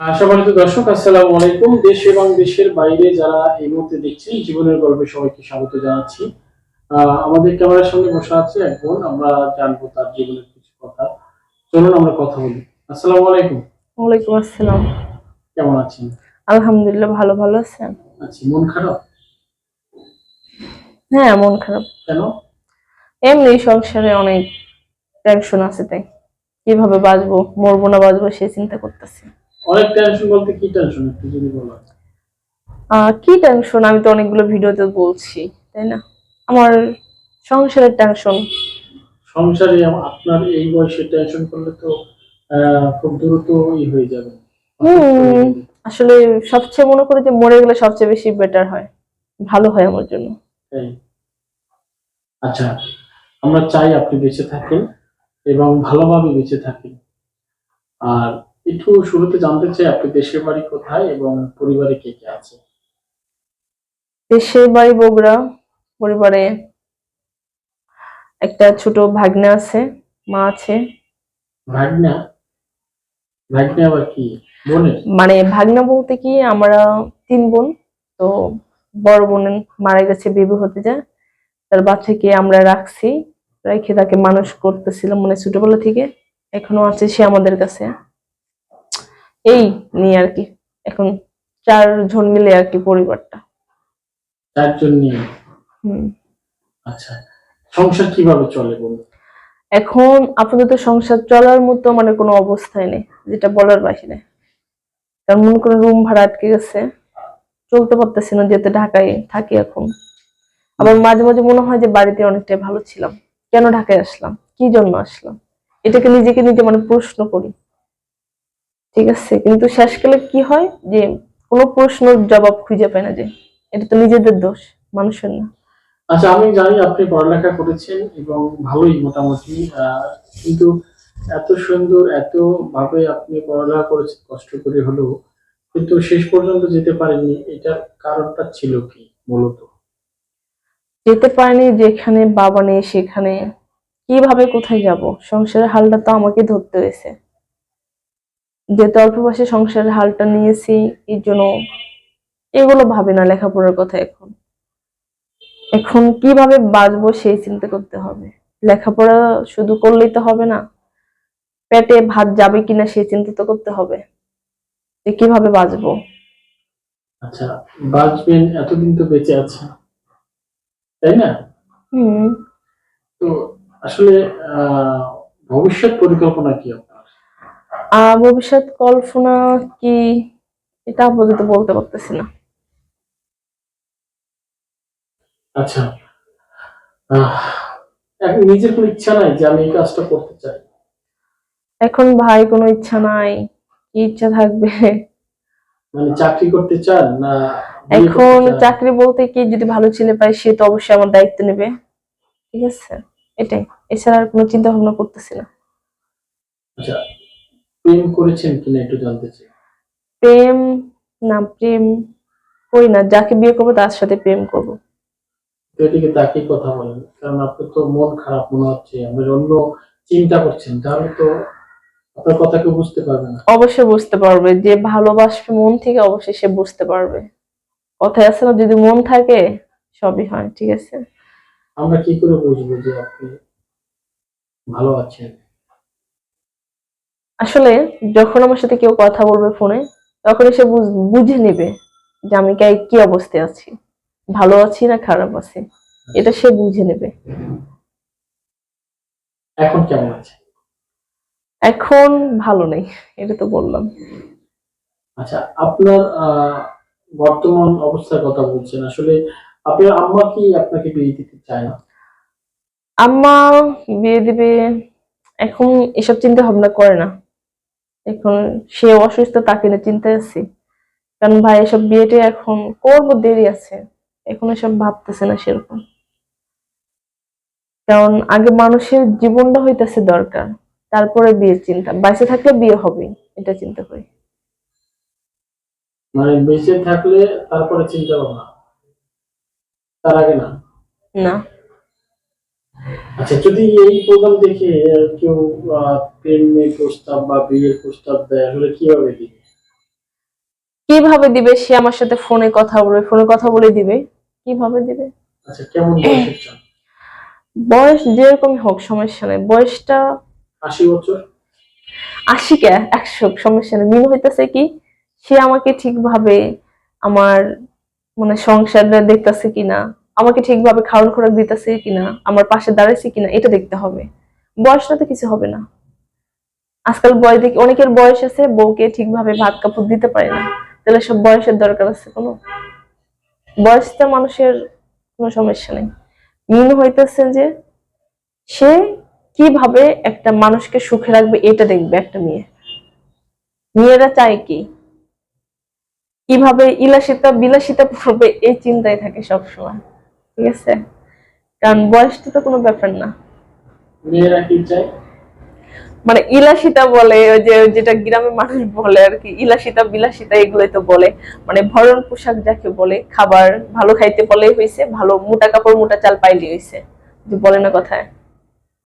সম্মানিত দর্শক আসসালামু আলাইকুম। দেশ এবং দেশের বাইরে যারা এই মুহূর্তে দেখছেন জীবনের গল্পে সবাইকে স্বাগত জানাচ্ছি। আমাদের ক্যামেরার সামনে বসে আছে এক বোন আমরা জানব তার জীবনের কিছু কথা। চলুন আমরা কথা বলি। আসসালামু আলাইকুম। ওয়ালাইকুম আসসালাম। কেমন আছেন? আলহামদুলিল্লাহ ভালো ভালো আছেন। আচ্ছা মন খারাপ? হ্যাঁ মন খারাপ। কেন? এমনি সংসারে অনেক টেনশন আছে তাই। কীভাবে বাঁচবো মরবো না বাঁচবো সে চিন্তা করতেছি। অনেক টেনশন বলতে কি টেনশন একটু যদি বলো? কি টেনশন আমি তো অনেকগুলো ভিডিওতে বলছি তাই না? আমার সংসারের টেনশন সংসারে আপনার এই বয়সে টেনশন করলে তো খুব দ্রুত ই হয়ে যাবে। আসলে সবচেয়ে মনে করি যে মরে গেলে সবচেয়ে বেশি বেটার হয়। ভালো হয় আমার জন্য। আচ্ছা আমরা চাই আপনি বেঁচে থাকেন এবং ভালোভাবে বেঁচে থাকেন। আর একটু শুরুতে জানতে চাই আপনি দেশের বাড়ি কোথায় এবং পরিবারে কে কে আছে? দেশের বাড়ি বগুড়া পরিবারে একটা ছোট ভাগ্নে আছে মা আছে। ভাগনা? ভাগনা আবার কি? বোনের? মানে ভাগ্না বলতে কি আমরা তিন বোন তো বড় বোন মারা গেছে বেবি হতে যায়। তার বাচ্চাকে আমরা রাখছি রেখে তাকে মানুষ করতেছিলাম মানে ছোটবেলা থেকে এখনও আছে সে আমাদের কাছে। এই নিয়ে আর কি। এখন চারজন মিলে আর কি পরিবারটা। চারজন নিয়ে? হুম। আচ্ছা সংসার কীভাবে চলে বলুন? এখন আপাতত সংসার চলার মতো মানে কোনো অবস্থায় নেই যেটা বলার বাহিরে। কারণ মনে করুন রুম ভাড়া আটকে গেছে। চলতে পারতেছি না যেতে ঢাকায় থাকি এখন। আবার মাঝে মাঝে মনে হয় যে বাড়িতে অনেকটাই ভালো ছিলাম। কেন ঢাকায় আসলাম? কি জন্য আসলাম? এটাকে নিজেকে নিজে মানে প্রশ্ন করি। ঠিক আছে কিন্তু শেষকালে কি হয় যে কোনো প্রশ্নের জবাব খুঁজে পায় না যে এটা তো নিজেদের দোষ মানুষের না। আচ্ছা আমি জানি আপনি পড়ালেখা করেছেন এবং ভালোই মোটামুটি কিন্তু এত সুন্দর এত ভাবে আপনি পড়ালেখা করেছেন কষ্ট করে হলেও কিন্তু শেষ পর্যন্ত যেতে পারেননি এটার কারণটা ছিল কি মূলত? যেতে পারিনি যেখানে বাবা নেই সেখানে কীভাবে কোথায় যাব? সংসারের হালটা তো আমাকে ধরতে হয়েছে। যেহেতু অল্প বয়সে সংসারের হালটা নিয়েছি এর জন্য এগুলো ভাবে না লেখাপড়ার কথা এখন। এখন কীভাবে বাঁচবো সেই চিন্তা করতে হবে। লেখাপড়া শুধু করলেই তো হবে না পেটে ভাত যাবে কিনা সেই চিন্তা তো করতে হবে যে কীভাবে বাঁচবো। আচ্ছা বাঁচবেন এতদিন তো বেঁচে আছে তাই না? হম। তো আসলে ভবিষ্যৎ পরিকল্পনা কি আপনার ভবিষ্যৎ কল্পনা কি? এটা আপাতত বলতে পারতেছি না। আচ্ছা। এখন নিজের কোনো ইচ্ছা নাই যে আমি এই কাজটা করতে চাই? এখন ভাই কোনো ইচ্ছা নাই। কি ইচ্ছা থাকবে? মানে চাকরি করতে চান না এখন চাকরি বলতে কি যদি ভালো ছেলে পাই সে তো অবশ্যই আমার দায়িত্ব নেবে। ঠিক আছে? এটাই। এছাড়া আর কোনো চিন্তা ভাবনা করতেছি না। আচ্ছা। প্রেম করেছেন কিনা একটু জানতে চাই। প্রেম? না প্রেম করি না। যাকে বিয়ে করব তার সাথে প্রেম করব। এদিকে তাকেই কথা বলেন কারণ আপনার তো মন খারাপ মনে হচ্ছে আপনার অন্য চিন্তা করছেন তাহলে তো আপনার কথা কেউ বুঝতে পারবে না। অবশ্যই বুঝতে পারবে। যে ভালোবাসবে মন থেকে অবশ্যই সে বুঝতে পারবে। কথায় আছে না যদি মন থাকে সবই হয় ঠিক আছে? আমরা কি করে বুঝব যে আপনি ভালো আছেন? আসলে যখন আমার সাথে কেউ কথা বলবে ফোনে তখন সে বুঝ- বুঝে নেবে যে আমি কি অবস্থায় আছি। ভালো আছি না খারাপ আছি? এটা সে বুঝে নেবে। এখন কেমন আছে? এখন ভালো নেই এটা তো বললাম। আচ্ছা আপনার বর্তমান অবস্থার কথা বলছেন। আসলে আপনার আম্মা কি আপনাকে বিয়ে দিতে চায় না? আম্মা বিয়ে দিবে এখন এসব চিন্তা ভাবনা করে না। এখন সে অসুস্থ তাকে নিয়ে চিন্তায় আছি। কারণ ভাই এসব বিয়েটা এখন করব দেরি আছে। এখন এসব ভাবতেছে না সেরকম। কারণ আগে মানুষের জীবনটা হইতেছে দরকার। তারপরে বিয়ের চিন্তা। বাইসে থাকলে বিয়ে হবে এটা চিন্তা করি। মানে বেঁচে থাকলে তারপরে চিন্তা ভাবনা। তার আগে না? না। আচ্ছা যদি এই প্রোগ্রাম দেখে কেউ প্রেমের প্রস্তাব বা বিয়ের প্রস্তাব দেয় আসলে কীভাবে দিবে? কীভাবে দিবে? সে আমার সাথে ফোনে কথা বলবে ফোনে কথা বলে দিবে। কীভাবে দিবে? আচ্ছা কেমন বয়স যেরকমই হোক সমস্যা নেই। বয়সটা আশি বছর? আশি কে? একশো সমস্যা নেই। মিন হইতেছে কি সে আমাকে ঠিকভাবে আমার মানে সংসারটা দেখতেছে কিনা আমাকে ঠিকভাবে খাওয়ান খোরাক দিতেছে কিনা, আমার পাশে দাঁড়াইছে কিনা, এটা দেখতে হবে। বয়সটা তো কিছু হবে না। আজকাল বয়স দেখি, অনেকের বয়স আছে, বউকে ঠিকভাবে ভাত কাপড় দিতে পারে না। তাহলে সব বয়সের দরকার আছে কোনো? বয়সটা মানুষের কোনো সমস্যা নেই। মিন হইতেছে যে, সে কীভাবে একটা মানুষকে সুখে রাখবে, এটা দেখবে একটা মেয়ে। মেয়েরা চায় কি? কীভাবে ইলাসিতা বিলাসিতা পড়বে, এই চিন্তায় থাকে সবসময়। ঠিক আছে? কারণ বয়সটা তো কোনো ব্যাপার না। মেয়েরা কি চায়? মানে ইলাসিতা বলে ওই যে যেটা গ্রামের মানুষ বলে আর কি ইলাসিতা বিলাসিতা এগুলোই তো বলে। মানে ভরণ পোশাক যাকে বলে খাবার ভালো খাইতে বলে হয়েছে ভালো মোটা কাপড় মোটা চাল পাইলে হয়েছে যে বলে না কথায়।